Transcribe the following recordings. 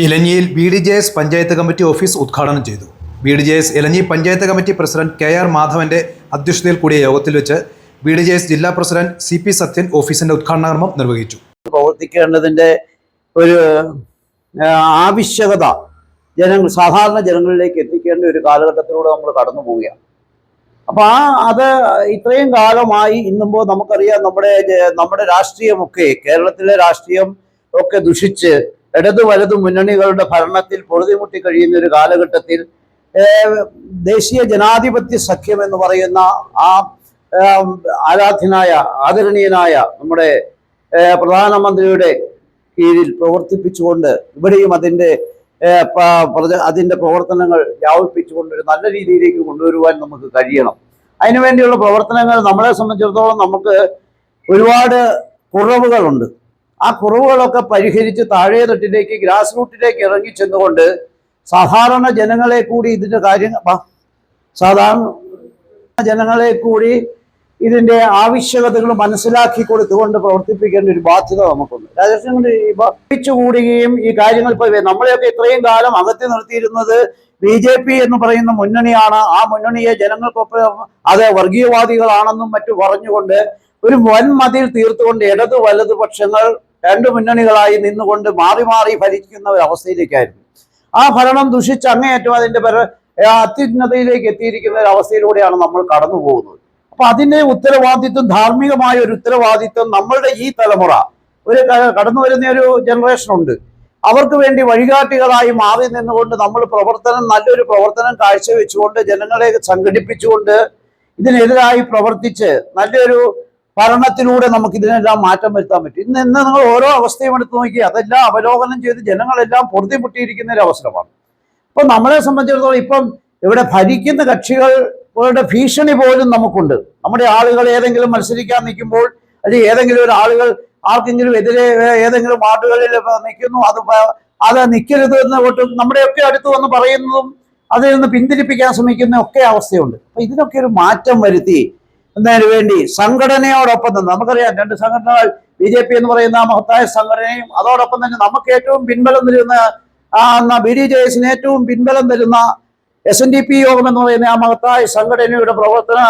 ഇലഞ്ഞിയിൽ B D J S panchayat committee office ഉദ്ഘാടനം ചെയ്തു. B D J S Elanji panchayat committee president K R മാധവന്റെ അധ്യക്ഷതയിൽ കൂടിയ യോഗത്തിൽ വെച്ച് ബി ഡി ജെ എസ് ജില്ലാ പ്രസിഡന്റ് സി പി സത്യൻ ഓഫീസിന്റെ ഉദ്ഘാടനകർമ്മം നിർവഹിച്ചു. പ്രവർത്തിക്കേണ്ടതിന്റെ ഒരു ആവശ്യകത ജനങ്ങൾ സാധാരണ ജനങ്ങളിലേക്ക് എത്തിക്കേണ്ട ഒരു കാലഘട്ടത്തിലൂടെ നമ്മൾ കടന്നു പോവുകയാണ്. അപ്പൊ ആ അത് ഇത്രയും കാലമായി ഇന്നുമ്പോൾ നമുക്കറിയാം നമ്മുടെ നമ്മുടെ രാഷ്ട്രീയമൊക്കെ കേരളത്തിലെ രാഷ്ട്രീയം ഒക്കെ ദുഷിച്ച് ഇടതു വലതു മുന്നണികളുടെ ഭരണത്തിൽ പൊറുതിമുട്ടി കഴിയുന്ന ഒരു കാലഘട്ടത്തിൽ ദേശീയ ജനാധിപത്യ സഖ്യം എന്ന് പറയുന്ന ആ ആരാധ്യനായ ആദരണീയനായ നമ്മുടെ പ്രധാനമന്ത്രിയുടെ കീഴിൽ പ്രവർത്തിപ്പിച്ചുകൊണ്ട് ഇവിടെയും അതിന്റെ അതിന്റെ പ്രവർത്തനങ്ങൾ വ്യാപിപ്പിച്ചുകൊണ്ട് ഒരു നല്ല രീതിയിലേക്ക് കൊണ്ടുവരുവാൻ നമുക്ക് കഴിയണം. അതിനുവേണ്ടിയുള്ള പ്രവർത്തനങ്ങൾ നമ്മളെ സംബന്ധിച്ചിടത്തോളം നമുക്ക് ഒരുപാട് കുറവുകളുണ്ട്. ആ കുറവുകളൊക്കെ പരിഹരിച്ച് താഴെ തൊട്ടിലേക്ക് ഗ്രാസ് റൂട്ടിലേക്ക് ഇറങ്ങി ചെന്നുകൊണ്ട് സാധാരണ ജനങ്ങളെ കൂടി ഇതിന്റെ കാര്യം സാധാരണ ജനങ്ങളെ കൂടി ഇതിന്റെ ആവശ്യകതകൾ മനസ്സിലാക്കി കൊടുത്തുകൊണ്ട് പ്രവർത്തിപ്പിക്കേണ്ട ഒരു ബാധ്യത നമുക്കുണ്ട്. രാജകൃഷ്ണൻ കൂടുകയും ഈ കാര്യങ്ങൾ ഇപ്പൊ നമ്മളെയൊക്കെ ഇത്രയും കാലം അകത്തി നിർത്തിയിരുന്നത് ബി ജെ പി എന്ന് പറയുന്ന മുന്നണിയാണ്. ആ മുന്നണിയെ ജനങ്ങൾക്കൊപ്പം അത് വർഗീയവാദികളാണെന്നും മറ്റു പറഞ്ഞുകൊണ്ട് ഒരു വൻമതിൽ തീർത്തുകൊണ്ട് ഇടതു വലതു പക്ഷങ്ങൾ രണ്ട് മുന്നണികളായി നിന്നുകൊണ്ട് മാറി മാറി ഭരിക്കുന്ന ഒരു അവസ്ഥയിലേക്കായിരുന്നു. ആ ഭരണം ദുഷിച്ച് അങ്ങേയറ്റം അതിന്റെ പര- അത്യുന്നതയിലേക്ക് എത്തിയിരിക്കുന്ന ഒരു അവസ്ഥയിലൂടെയാണ് നമ്മൾ കടന്നു പോകുന്നത്. അപ്പൊ അതിന്റെ ഉത്തരവാദിത്വം ധാർമ്മികമായ ഒരു ഉത്തരവാദിത്വം നമ്മളുടെ ഈ തലമുറ ഒരു കടന്നു വരുന്ന ഒരു ജനറേഷൻ ഉണ്ട്. അവർക്ക് വേണ്ടി വഴികാട്ടികളായി മാറി നിന്നുകൊണ്ട് നമ്മൾ പ്രവർത്തനം നല്ലൊരു പ്രവർത്തനം കാഴ്ചവെച്ചുകൊണ്ട് ജനങ്ങളെ സംഘടിപ്പിച്ചുകൊണ്ട് ഇതിനെതിരായി പ്രവർത്തിച്ച് നല്ലൊരു ഭരണത്തിലൂടെ നമുക്ക് ഇതിനെല്ലാം മാറ്റം വരുത്താൻ പറ്റും. ഇന്ന് ഇന്ന് നിങ്ങൾ ഓരോ അവസ്ഥയും എടുത്ത് നോക്കി അതെല്ലാം അവലോകനം ചെയ്ത് ജനങ്ങളെല്ലാം പൊറുതിമുട്ടിയിരിക്കുന്ന ഒരു അവസരമാണ്. ഇപ്പൊ നമ്മളെ സംബന്ധിച്ചിടത്തോളം ഇപ്പം ഇവിടെ ഭരിക്കുന്ന കക്ഷികളുടെ ഭീഷണി പോലും നമുക്കുണ്ട്. നമ്മുടെ ആളുകൾ ഏതെങ്കിലും മത്സരിക്കാൻ നിൽക്കുമ്പോൾ അല്ലെങ്കിൽ ഏതെങ്കിലും ഒരു ആളുകൾ ആർക്കെങ്കിലും എതിരെ ഏതെങ്കിലും വാർഡുകളിൽ നിൽക്കുന്നു അത് അത് നിൽക്കരുത് എന്ന് തൊട്ട് നമ്മുടെയൊക്കെ അടുത്ത് വന്ന് പറയുന്നതും അതിൽ നിന്ന് പിന്തിരിപ്പിക്കാൻ ശ്രമിക്കുന്ന ഒക്കെ അവസ്ഥയുണ്ട്. അപ്പൊ ഇതിനൊക്കെ ഒരു മാറ്റം വരുത്തി എന്നതിന് വേണ്ടി സംഘടനയോടൊപ്പം തന്നെ നമുക്കറിയാം രണ്ട് സംഘടനകൾ ബി ജെ പി എന്ന് പറയുന്ന മഹത്തായ സംഘടനയും അതോടൊപ്പം തന്നെ നമുക്ക് ഏറ്റവും പിൻബലം തരുന്ന ആ ബി ഡി ജെ എസിന് ഏറ്റവും പിൻബലം തരുന്ന എസ് എൻ ഡി പി യോഗം എന്ന് പറയുന്ന ആ മഹത്തായ സംഘടനയുടെ പ്രവർത്തന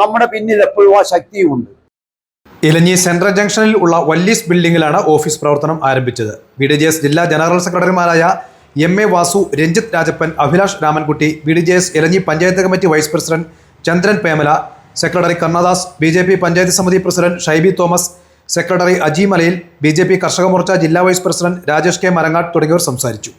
നമ്മുടെ പിന്നിൽ എപ്പോഴും ആ ശക്തിയുമുണ്ട്. ഇലഞ്ഞി സെൻട്രൽ ജംഗ്ഷനിൽ ഉള്ള വല്ലീസ് ബിൽഡിംഗിലാണ് ഓഫീസ് പ്രവർത്തനം ആരംഭിച്ചത്. ബി ഡി ജെ എസ് ജില്ലാ ജനറൽ സെക്രട്ടറിമാരായ M A Vasu Ranjith Rajappan Abhilash Ramankutty B D J S Elanji panchayat committee vice president Chandran Pemala secretary Karnadas B J P panchayat സമിതി president Shaibi Thomas secretary Aji Malayil B J P Karshaka Morcha ജില്ലാ vice president Rajesh K Marangad തുടങ്ങിയവർ സംസാരിച്ചു.